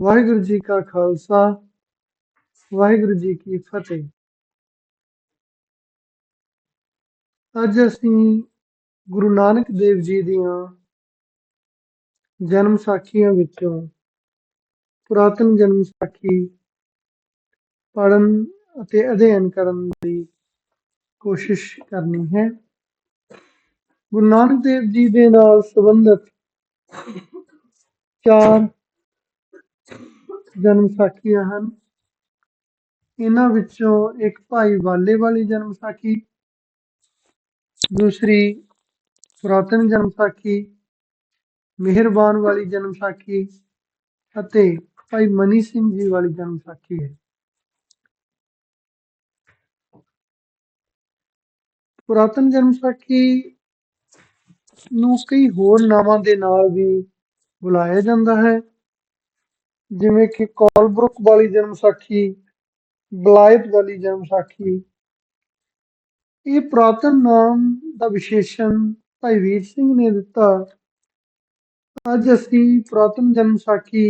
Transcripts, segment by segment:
ਵਾਹਿਗੁਰੂ ਜੀ ਕਾ ਖਾਲਸਾ, ਵਾਹਿਗੁਰੂ ਜੀ ਕੀ ਫਤਿਹ। ਅੱਜ ਅਸੀਂ ਗੁਰੂ ਨਾਨਕ ਦੇਵ ਜੀ ਦੀਆਂ ਜਨਮ ਸਾਖੀਆਂ ਵਿੱਚੋਂ ਪੁਰਾਤਨ ਜਨਮ ਸਾਖੀ ਪੜਨ ਅਤੇ ਅਧਿਐਨ ਕਰਨ ਦੀ ਕੋਸ਼ਿਸ਼ ਕਰਨੀ ਹੈ। ਗੁਰੂ ਨਾਨਕ ਦੇਵ ਜੀ ਦੇ ਨਾਲ ਸੰਬੰਧਿਤ ਚਾਰ ਜਨਮ ਸਾਖੀਆਂ ਹਨ। ਇਹਨਾਂ ਵਿੱਚੋਂ ਇੱਕ ਭਾਈ ਵਾਲੇ ਵਾਲੀ ਜਨਮ ਸਾਖੀ ਦੂਸਰੀ ਪੁਰਾਤਨ ਜਨਮ ਸਾਖੀ ਮਿਹਰਬਾਨ ਵਾਲੀ ਜਨਮ ਸਾਖੀ ਅਤੇ ਭਾਈ ਮਨੀ ਸਿੰਘ ਜੀ ਵਾਲੀ ਜਨਮ ਸਾਖੀ ਹੈ। ਪੁਰਾਤਨ ਜਨਮ ਸਾਖੀ ਨੂੰ ਕਈ ਹੋਰ ਨਾਵਾਂ ਦੇ ਨਾਲ ਵੀ ਬੁਲਾਇਆ ਜਾਂਦਾ ਹੈ। ਜਿਵੇਂ ਕਿ ਕੋਲਬਰੁਕ ਵਾਲੀ ਜਨਮ ਸਾਖੀ, ਬਲਾਇਤ ਵਾਲੀ ਜਨਮ ਸਾਖੀ। ਇਹ ਪੁਰਾਤਨ ਨਾਮ ਦਾ ਵਿਸ਼ੇਸ਼ਣ ਭਾਈ ਵੀਰ ਸਿੰਘ ਨੇ ਦਿੱਤਾ। ਅੱਜ ਅਸੀਂ ਪੁਰਾਤਨ ਜਨਮ ਸਾਖੀ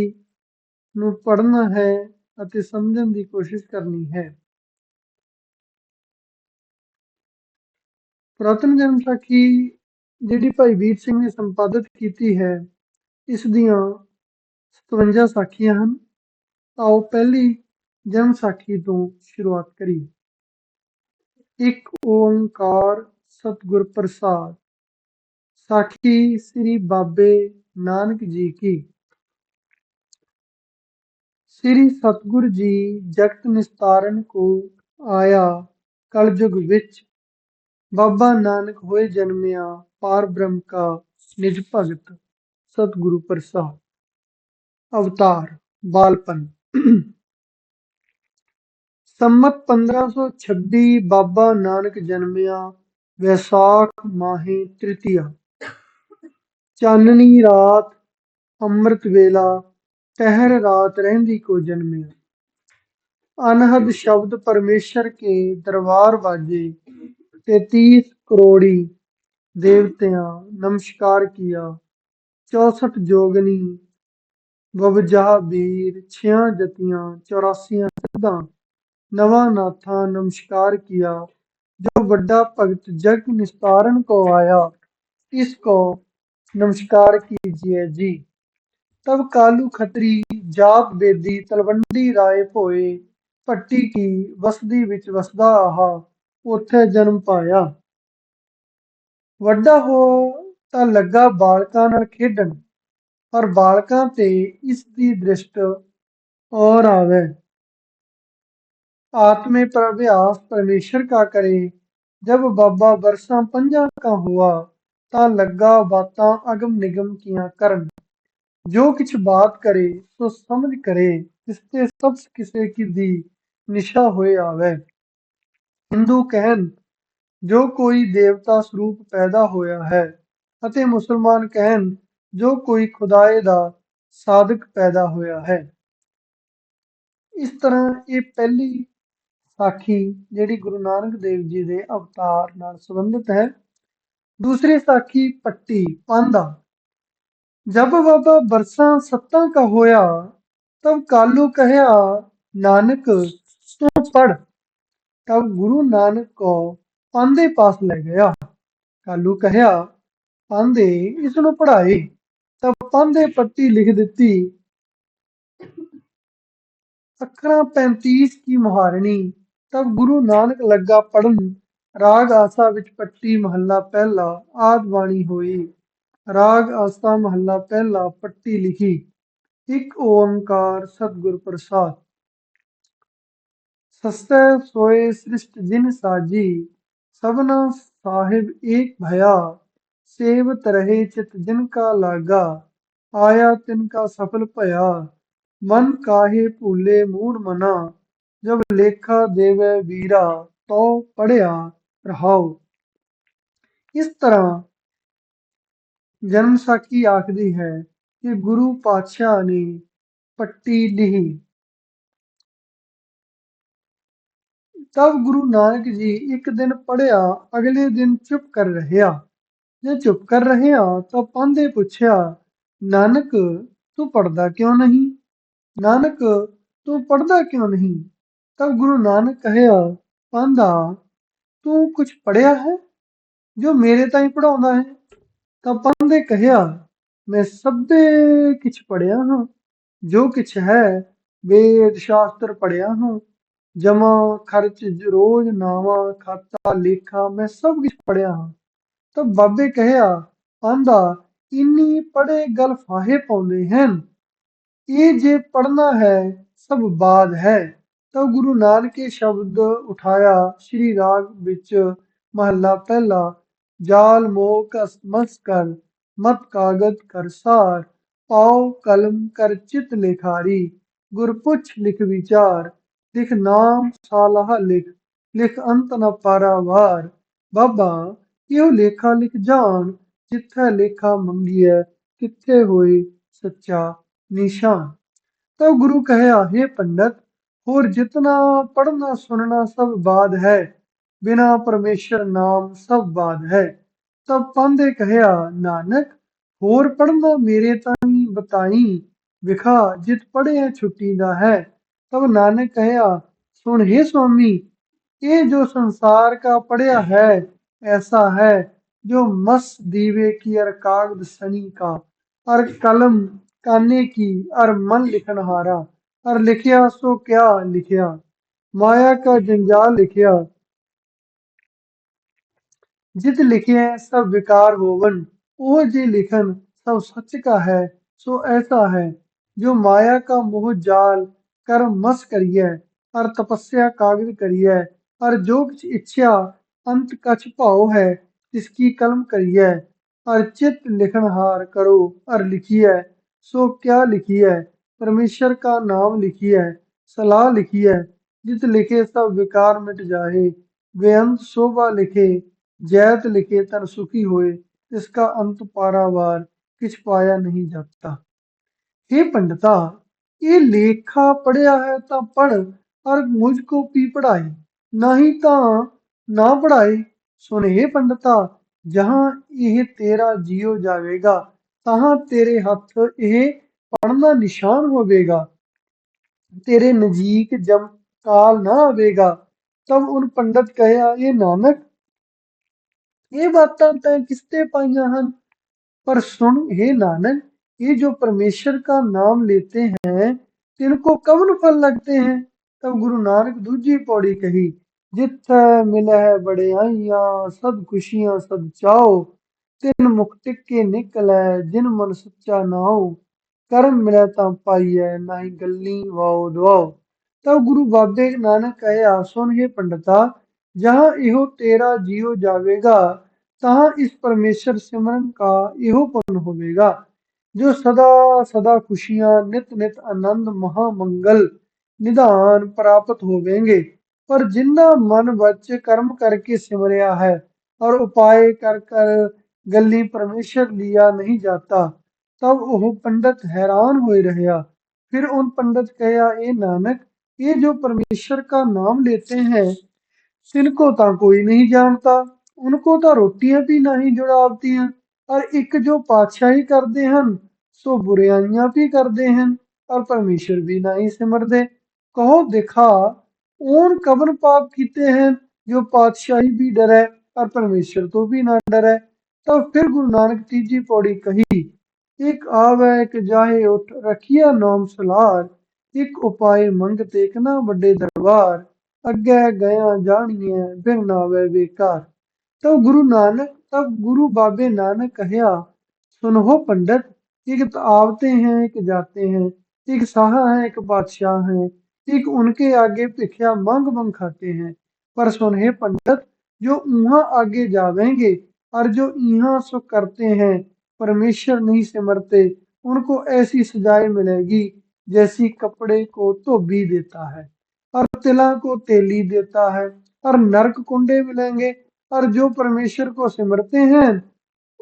ਨੂੰ ਪੜ੍ਹਨਾ ਹੈ ਅਤੇ ਸਮਝਣ ਦੀ ਕੋਸ਼ਿਸ਼ ਕਰਨੀ ਹੈ। ਪੁਰਾਤਨ ਜਨਮ ਸਾਖੀ ਜਿਹੜੀ ਭਾਈ ਵੀਰ ਸਿੰਘ ਨੇ ਸੰਪਾਦਿਤ ਕੀਤੀ ਹੈ, ਇਸ ਦੀਆਂ 57 ਸਾਖੀਆਂ ਹਨ ਆਓ ਪਹਿਲੀ ਜਨਮ ਸਾਖੀ ਤੋਂ ਸ਼ੁਰੂਆਤ ਕਰੀਏ ਇੱਕ ਓੰਕਾਰ ਸਤਿਗੁਰ ਪ੍ਰਸਾਦ। ਸਾਖੀ ਸ੍ਰੀ ਬਾਬੇ ਨਾਨਕ ਜੀ ਕੀ। ਸ੍ਰੀ ਸਤਿਗੁਰ ਜੀ ਜਗਤ ਨਿਸਤਾਰਨ ਕੋ ਆਇਆ ਕਲਯੁਗ ਵਿੱਚ। ਬਾਬਾ ਨਾਨਕ ਹੋਏ ਜਨਮਿਆ ਪਾਰ ਬ੍ਰਹਮ ਕਾ ਨਿਜ ਭਗਤ ਸਤਿਗੁਰੂ ਪ੍ਰਸਾਦ। ਅਵਤਾਰ, ਬਾਲਪਨ। ਸੰਮਤ 1526 ਬਾਬਾ ਨਾਨਕ ਜਨਮਿਆ ਵੈਸਾਖ ਮਾਹੇ ਤ੍ਰਿਤੀਆ। ਚਾਨਣੀ ਰਾਤ ਅੰਮ੍ਰਿਤ ਵੇਲਾ ਟਹਿਰ ਰਾਤ ਰਹਿੰਦੀ ਕੋ ਜਨਮਿਆ। ਅਨਹਦ ਸ਼ਬਦ ਪਰਮੇਸ਼ਰ ਕੇ ਦਰਬਾਰ ਵਾਜੇ ਤੇਤੀਸ ਕਰੋੜੀ ਦੇਵਤਿਆਂ ਨਮਸਕਾਰ ਕੀਆ 64 ਜੋਗਨੀ ਬਵਜਾ ਵੀਰ ਛਿਆ ਜਤੀਆਂ 84 ਸਿੱਧਾਂ ਨਵਾਂ ਨਾਥਾ ਨਮਸਕਾਰ ਕੀਆ ਜੋ ਵੱਡਾ ਭਗਤ ਜਗ ਨਿਸਤਾਰਨ ਕੋ ਆਇਆ ਇਸ ਕੋ नमस्कार कीजिए जी तब कालू खत्री जात बेदी तलवंडी राय भोए ਭੱਟੀ ਕੀ ਵਸਦੀ ਵਿੱਚ ਵਸਦਾ ਆਹਾ ਉੱਥੇ ਜਨਮ ਪਾਇਆ ਵੱਡਾ ਹੋ ਤਾਂ ਲੱਗਾ ਬਾਲਕਾਂ ਨਾਲ ਖੇਡਣ ਪਰ ਬਾਲਕਾਂ ਤੇ ਇਸ ਦੀ ਦ੍ਰਿਸ਼ਟ और आवे आत्मे पर अभ्यास परमेश्वर का करे जब बाबा बरसा पंजा का हुआ ਤਾਂ ਲੱਗਾ ਬਾਤਾਂ ਅਗਮ ਨਿਗਮ ਕੀਆਂ ਕਰਨ ਜੋ ਕਿਛ ਬਾਤ ਕਰੇ ਸੋ ਸਮਝ ਕਰੇ ਇਸ ਤੇ ਸਭ ਕਿਸੇ ਕੀ ਦੀ ਨਿਸ਼ਾ ਹੋਏ ਆਵੇ ਹਿੰਦੂ ਕਹਿਣ ਜੋ ਕੋਈ ਦੇਵਤਾ ਸਰੂਪ ਪੈਦਾ ਹੋਇਆ ਹੈ ਅਤੇ ਮੁਸਲਮਾਨ ਕਹਿਣ ਜੋ ਕੋਈ ਖੁਦਾਏ ਦਾ ਸਾਦਕ ਪੈਦਾ ਹੋਇਆ ਹੈ। ਇਸ ਤਰ੍ਹਾਂ ਇਹ ਪਹਿਲੀ ਸਾਖੀ ਜਿਹੜੀ ਗੁਰੂ ਨਾਨਕ ਦੇਵ ਜੀ ਦੇ ਅਵਤਾਰ ਨਾਲ ਸੰਬੰਧਿਤ ਹੈ। ਦੂਸਰੀ ਸਾਖੀ ਪੱਟੀ ਪਾਂਦਾ ਜਬ ਬਾਬਾ ਬਰਸਾ ਸੱਤਾਂ ਕਾ ਹੋਇਆ, ਤਬ ਕਾਲੂ ਕਹਿਆ, ਨਾਨਕ ਤੂੰ ਪੜ ਤਬ ਗੁਰੂ ਨਾਨਕ ਕੋ ਪਾਂਦੇ ਪਾਸ ਲੈ ਗਿਆ। ਕਾਲੂ ਕਹਿਆ ਪਾਂਦੇ ਇਸ ਨੂੰ ਪੜਾਏ तब पांदे पट्टी लिख ਦਿੱਤੀ ਅੱਖਰਾਂ 35 ਕੀ ਮੁਹਾਰਣੀ ਤਬ ਗੁਰੂ ਨਾਨਕ ਲੱਗਾ ਪੜਨ ਰਾਗ ਆਸਾ ਵਿੱਚ ਪੱਟੀ ਮਹੱਲਾ ਪਹਿਲਾ ਆਦ ਬਾਣੀ ਹੋਈ ਰਾਗ ਆਸਾ ਮਹੱਲਾ ਪਹਿਲਾ ਪੱਟੀ ਲਿਖੀ ਇੱਕ ਓੰਕਾਰ ਸਤਿਗੁਰ ਪ੍ਰਸਾਦ ਸਸਤੈ ਸੋਏ ਸ੍ਰਿਸ਼ਟ ਜਿਨ ਸਾਜੀ ਸਭਨਾ ਸਾਹਿਬ ਏਕ ਭਇਆ ਸੇਵਤ ਰਹੇ ਚਿਤ ਜਿਨ ਕਾ ਲਾਗਾ, ਆਇਆ ਤਿਨ ਕਾ ਸਫਲ ਭਇਆ। ਮਨ ਕਾਹੇ ਭੂਲੇ ਮੂੜ ਮਨਾ, ਜਬ ਲੇਖਾ ਦੇਵੇ ਵੀਰਾ ਤੋ ਪੜਿਆ ਇਸ ਤਰ੍ਹਾਂ ਜਨਮ ਸਾਖੀ ਆਖਦੀ ਹੈ ਕਿ ਗੁਰੂ ਪਾਤਸ਼ਾਹ ਨੇ ਪੱਟੀ ਲਿਹੀ ਤਬ ਗੁਰੂ ਨਾਨਕ ਜੀ ਇੱਕ ਦਿਨ ਪੜਿਆ ਅਗਲੇ ਦਿਨ ਚੁੱਪ ਕਰ ਰਹਿਆ। ਜੇ ਚੁੱਪ ਕਰ ਰਹਿਆ ਤਾਂ ਪਾਂਦੇ ਪੁੱਛਿਆ, ਨਾਨਕ, ਤੂੰ ਪੜਦਾ ਕਿਉਂ ਨਹੀਂ? ਨਾਨਕ, ਤੂੰ ਪੜਦਾ ਕਿਉਂ ਨਹੀਂ? ਤਬ ਗੁਰੂ ਨਾਨਕ ਕਹਿਆ ਪਾਂਦਾ ਤੂੰ ਕੁਝ ਪੜਿਆ ਹੈ? ਜੋ ਮੇਰੇ ਤਾਈਂ ਪੜਾਉਂਦਾ ਹੈ? ਤਾਂ ਪਾਂਦੇ ਕਹਿਆ, ਮੈਂ ਸਭੇ ਕਿਛ ਪੜਿਆ ਹਾਂ, ਜੋ ਕਿਛ ਹੈ, ਵੇਦ ਸ਼ਾਸਤਰ ਪੜਿਆ ਹਾਂ। ਜਮਾ, ਖਰਚ, ਰੋਜ਼, ਨਾਵਾ, ਖਾਤਾ, ਲੇਖਾ, ਮੈਂ ਸਭ ਕੁਝ ਪੜਿਆ ਹਾਂ। ਤਾਂ ਬਾਬੇ ਕਹਿਆ, ਆਂਦਾ, ਇੰਨੀ ਪੜੇ ਗਲ ਫਾਹੇ ਪਾਉਂਦੇ ਹਨ। ਇਹ ਜੇ ਪੜਨਾ ਹੈ, ਸਭ ਬਾਦ ਹੈ। ਤਾਂ ਗੁਰੂ ਨਾਨਕ ਸ਼ਬਦ ਉਠਾਇਆ, ਸ਼੍ਰੀ ਰਾਗ ਵਿੱਚ ਮਹੱਲਾ ਪਹਿਲਾ, ਜਾਲ ਮੋਹ ਕਸ ਮਸ ਕਰ ਮਤ ਕਾਗਦ ਕਰ ਸਾਰ, ਪਾਉ ਕਲਮ ਕਰ ਚਿਤ ਲਿਖਾਰੀ, ਗੁਰਪੁਛ ਲਿਖ ਵਿਚਾਰ, ਲਿਖ ਨਾਮ ਸਾਲਾਹ ਲਿਖ ਲਿਖ ਅੰਤ ਨ ਪਾਰਾਵਾਰ ਬਾਬਾ ਇਹੋ ਲੇਖਾ ਲਿਖ ਜਾਣ ਜਿੱਥੇ ਲੇਖਾ ਮੰਗੀਐ ਕਿੱਥੇ ਹੋਏ ਸੱਚਾ ਨਿਸ਼ਾਨ ਤਾਂ ਗੁਰੂ ਕਹਿਆ हे ਪੰਡਤ ਹੋਰ ਜਿਤਨਾ ਪੜਨਾ ਸੁਨਣਾ ਸਭ ਬਾਦ ਹੈ ਬਿਨਾ ਪਰਮੇਸ਼ਰ ਨਾਮ ਸਭ ਬਾਦ ਹੈ ਤਬ ਪਾਂਦੇ ਕਹਿਆ ਨਾਨਕ ਹੋਰ ਪੜਨਾ ਮੇਰੇ ਤਾਈਂ ਬਤਾਈ ਵਿਖਾ ਜਿਤ ਪੜਿਆ ਛੁੱਟੀ ਦਾ ਹੈ ਤਬ ਨਾਨਕ ਕਹਿਆ ਸੁਣ हे स्वामी ये जो संसार का पढ़या है ऐसा है, जो मस दीवे की और कागद सनी का, और कलम काने की, और मन लिखनहारा, और लिखिया सो क्या लिखिया? माया का जंजाल लिखिया। जित लिखे सब विकार होवन ਉਹ जे लिखन सब सच का है, सो ऐसा है। जो माया का मोह जाल कर मस करिए, और तपस्या कागज़ करिए, और जो कुछ इच्छा अंत कछ भाव है इसकी कलम करिए और चित लिखनहार करो और लिखिए सो क्या लिखिए परमेश्वर का नाम लिखिए सलाह लिखिए जित लिखे सब विकार मिट जाए बेअंत शोभा लिखे जैत लिखे तन सुखी होए इसका अंत पारावार किछ पाया नहीं जाता हे पंडिता ये लेखा पढ़िया है ता पढ़ और मुझको भी पढ़ाई नहीं ता ना पढ़ाई सुन हे पंडिता जहां ਇਹ ਤੇਰਾ ਜੀਉ ਜਾਵੇਗਾ ਤਹਾਂ ਤੇਰੇ ਹੱਥ ਇਹ ਪੜਨਾ ਨਿਸ਼ਾਨ ਹੋਵੇਗਾ ਤੇਰੇ ਨਜ਼ੀਕ ਜਮ ਕਾਲ ਨਾ ਆਵੇਗਾ ਤਬ ਉਨ ਪੰਡਤ ਕਹਿਆ ਇਹ ਨਾਨਕ ਇਹ ਬਾਤਾਂ ਤੈਂ किसते पाइया ਹਨ पर सुन हे नानक ये जो परमेश्वर का नाम लेते हैं तिनको कवन फल लगते हैं तब गुरु नानक दूजी पौड़ी कही ਜਿੱਥੇ ਮਿਲੈ ਬੜਿਆਈਆਂ, ਸਭ ਖੁਸ਼ੀਆਂ ਸਭ ਚਾਓ। ਤਿਨ ਮੁਕਤਿ ਕੇ ਨਿਕਲੈ, ਜਿਨ ਮਨ ਸੁੱਚਾ ਨਾਉ ਕਰਮ ਮਿਲੈ ਤਾਂ ਪਾਈਐ, ਨਾਹੀ ਗੱਲੀ ਵਾਉ ਦਵਾਉ ਤਬ ਗੁਰੂ ਬਾਬ ਦੇ ਨਾਨਕ ਕਹਿਆ ਸੁਣ ਹੈ ਪੰਡਤਾ, ਜਹਾਂ ਇਹੋ ਤੇਰਾ ਜੀਉ ਜਾਵੇਗਾ ਤਾਂ ਇਸ ਪਰਮੇਸ਼ਰ ਸਿਮਰਨ ਕਾ ਇਹੋ ਪੁੰਨ ਹੋਵੇਗਾ। ਜੋ ਸਦਾ ਸਦਾ ਖੁਸ਼ੀਆਂ, ਨਿਤ ਨਿਤ ਆਨੰਦ ਮਹਾ ਮੰਗਲ ਨਿਧਾਨ ਪ੍ਰਾਪਤ ਹੋਵੇਂਗੇ। पर जिन्ना मन वच कर्म करके सिमरिया है, और उपाय कर कर गली परमेश्वर लिया नहीं जाता, तब वह पंडित हैरान हुए रहया। फिर उन पंडित कहा ए नानक, ये जो परमेश्वर का नाम लेते हैं, तिनको ता कोई नहीं जानता, उनको तो रोटियाँ भी नहीं जुड़ावतियाँ और एक जो पातशाही करते हैं सो बुराइयाँ भी करते हैं और परमेश्वर भी नहीं सिमरते कहो, दिखा ऊन कवन पाप किते हैं जो पातशाही भी डरे और परमेश्वर तो भी ना डरे तब फिर गुरु नानक तीजी पौड़ी कही एक आवे एक जाहे उठ रखिया नाम सलार एक उपाय मंगते एक ना बड़े दरबार अगे गया जानिए बिन नावे बेकार तब गुरु नानक तब गुरु बाबे नानक कहया सुनो पंडित एक तो आवते हैं एक जाते हैं एक शाह है एक बादशाह है एक उनके आगे भिखिया मांग मांग खाते हैं। पर सुन हे पंडित, जो वहाँ आगे जावेंगे और जो यहाँ सो करते हैं, परमेश्वर नहीं सिमरते, उनको ऐसी सजाएँ मिलेगी जैसी कपड़े को धोबी देता है, और तिला को तेली देता है, और नरक कुंडे मिलेंगे, और जो परमेश्वर को सिमरते हैं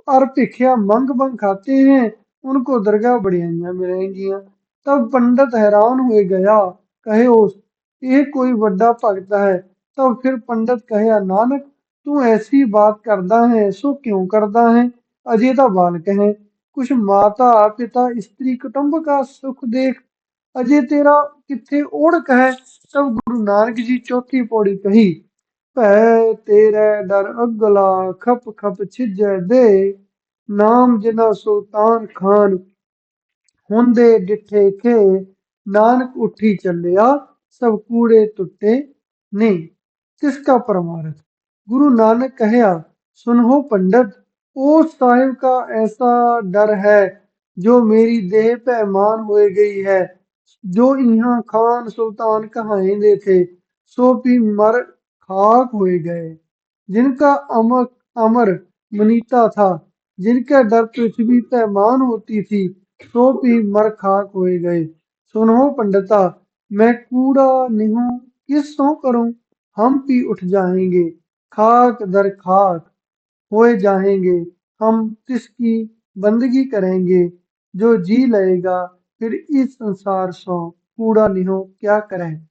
और भिखिया मंग मंग खाते हैं, उनको दरगाह बढ़ियाइयाँ मिलेंगियाँ तब पंडित हैरान हुए गया कहे उस ये कोई बड़ा भगत है तब फिर पंडित कहया नानक तू ऐसी बात करदा है सो क्यों करदा है अजय तो बालक है कुछ माता पिता स्त्री कुटुंब का सुख देख ਅਜੇ ਤੇਰਾ ਕਿੱਥੇ ਓੜਕ ਹੈ ਤਬ ਗੁਰੂ ਨਾਨਕ ਜੀ ਚੌਥੀ ਪੌੜੀ ਕਹੀ ਭੈ ਤੇਰੇ ਡਰ ਅਗਲਾ ਖਪ ਖਪ ਛਿਜੈ ਦੇ ਨਾਮ ਜਿਨਾ ਸੁਲਤਾਨ ਖਾਨ ਹੁੰਦੇ ਡਿਠੇ ਖੇ ਨਾਨਕ ਉੱਠੀ ਚੱਲਿਆ ਸਭ ਕੂੜੇ ਟੁੱਟੇ ਨੇ ਕਿਸ ਕਾ ਪਰਮਾਰਥ गुरु नानक कहया सुनहो पंडित ओ साहिब का ऐसा डर है जो मेरी देह पैमान हो गई है जो यहाँ खान सुल्तान कहाइंदे थे सो भी मर खाक हो गए जिनका अमर अमर मनीता था जिनका डर पृथ्वी पैमान होती थी सो भी मर खाक हो गए सुनो पंडिता, मैं कूड़ा निहूं, किस सो करूँ? हम भी उठ जाएँगे, खाक दर खाक होए जाएँगे। हम किसकी बंदगी करेंगे, जो जी लेगा, फिर इस संसार सो कूड़ा निहो क्या करें?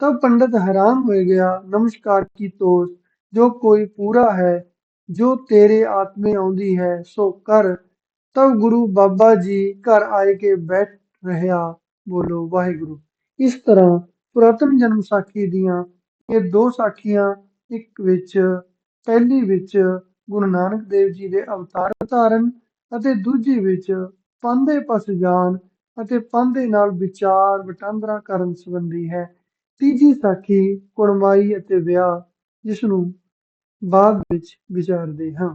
तब पंडित हैरान हो गया, नमस्कार की तोस, जो कोई पूरा है, जो तेरे आत्मे आउंदी है, सो कर। तब गुरु बाबा जी घर आए के बैठ रहा ਬੋਲੋ, ਵਾਹਿਗੁਰੂ। ਇਸ ਤਰ੍ਹਾਂ ਪੁਰਾਤਨ ਜਨਮ ਸਾਖੀ ਦੀਆਂ ਇਹ ਦੋ ਸਾਖੀਆਂ, ਇੱਕ ਵਿੱਚ, ਪਹਿਲੀ ਵਿੱਚ ਗੁਰੂ ਨਾਨਕ ਦੇਵ ਜੀ ਦੇ ਅਵਤਾਰ ਧਾਰਨ ਅਤੇ ਦੂਜੀ ਵਿੱਚ ਪਾਂਦੇ ਪਸ ਜਾਣ ਅਤੇ ਪਾਂਦੇ ਨਾਲ ਵਿਚਾਰ ਵਟਾਂਦਰਾ ਕਰਨ ਸੰਬੰਧੀ ਹੈ। ਤੀਜੀ ਸਾਖੀ ਕੁੜਮਾਈ ਅਤੇ ਵਿਆਹ ਜਿਸ ਨੂੰ ਬਾਅਦ ਵਿੱਚ ਵਿਚਾਰਦੇ ਹਾਂ।